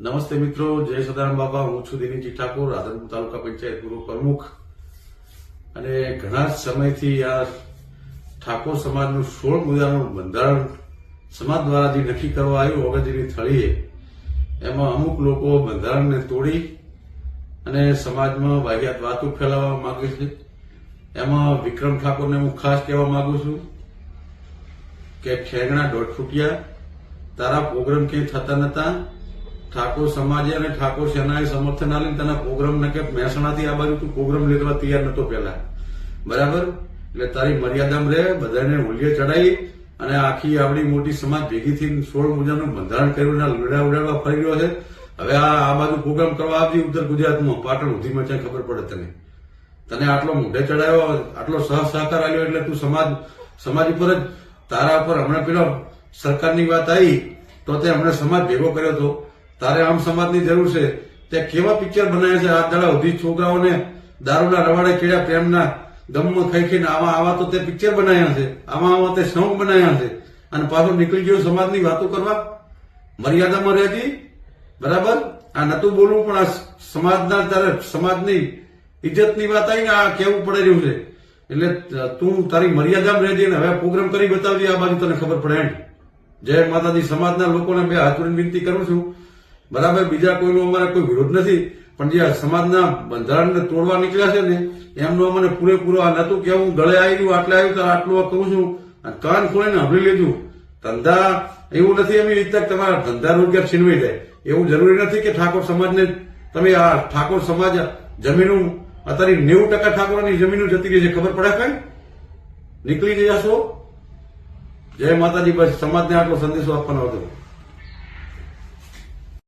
નમસ્તે મિત્રો, જય સદારામ બાબા, હું છું દિનેશજી ઠાકોર, રાધનપુર તાલુકા પંચાયત પૂર્વ પ્રમુખ. અને ઘણા સમયથી આ ઠાકોર સમાજનું સોળ મુદ્દાનું બંધારણ સમાજ દ્વારા જે નક્કી કરવા આવ્યું ઓગણજીની થળીએ, એમાં અમુક લોકો બંધારણને તોડી અને સમાજમાં વાહિયાત વાતો ફેલાવવા માંગે છે. એમાં વિક્રમ ઠાકોરને હું ખાસ કહેવા માંગુ છું કે ઠેંગણા દોઢ ફૂટ્યા, તારા પ્રોગ્રામ ક્યાંય થતા નતા ઠાકોર સમાજે અને ઠાકોર સેનાએ સમર્થન આપીને તેના પ્રોગ્રામ ને કે મહેસાણાથી આ બાજુ તું પ્રોગ્રામ લેવા તૈયાર નતો પેલા બરાબર? એટલે તારી મર્યાદામાં રહે, બધાને હોલીએ ચડાવી અને આખી આવડી મોટી સમાજ ભેગી થઈને સોળ મુજબનું બંધારણ કર્યું અને લડા ઉડાડવા ફરી રહ્યો છે. હવે આ બાજુ પ્રોગ્રામ કરવા આવતી ઉત્તર ગુજરાતમાં. પાટણ સુધીમાં ક્યાં ખબર પડે તને. તને આટલો મોઢે ચડાવ્યો આટલો સહ સહકાર આવ્યો એટલે તું સમાજ સમાજ ઉપર જ તારા ઉપર હમણાં પેલો સરકારની વાત આવી, તો તે હમણાં સમાજ ભેગો કર્યો હતો તારે આમ સમાજની જરૂર છે. તે કેવા પિક્ચર બનાવ્યા છે? આ દાડા ઉધી છોકરાઓને દારૂના રવાડે કેળ્યા પ્રેમના ગમમાં ખાઈ ખાઈને આવા આવા તો તે પિક્ચર બનાવ્યા છે. આવા આવા તે સોંગ બનાવ્યા છે. અને પાછો નીકળી ગયો સમાજની વાતો કરવા. મર્યાદામાં રહેતી બરાબર? આ નતું બોલવું, પણ આ સમાજના તારે સમાજની ઇજ્જતની વાત આવી ને આ કેવું પડે રહ્યું છે. એટલે તું તારી મર્યાદામાં રહેજે ને હવે પ્રોગ્રામ કરી બતાવજે. આ બાજુ તને ખબર પડે એમ. જય માતાજી. સમાજના લોકોને બે હાથ વિનંતી કરું છું. બરાબર, બીજા કોઈનો અમારે કોઈ વિરોધ નથી. પણ જે સમાજના બંધારણને તોડવા નીકળ્યા છે ને, એમનો અમને પૂરેપૂરો આ નતું કે હું ગળે આવી રહ્યું, આટલે આવ્યું તો આટલું કહું છું. કાન ખોલીને સાંભળી લીધું ધંધા એવું નથી એમ રીતે તમારા ધંધા રોજગાર છીનવી જાય. એવું જરૂરી નથી કે ઠાકોર સમાજને તમે આ ઠાકોર સમાજ જમીનું અત્યારે નેવું ટકા ઠાકોરની જમીનો જતી રહી છે. ખબર પડે કઈ? નીકળી જશો? જય માતાજી, બસ સમાજને આટલો સંદેશો આપવાનો હતો.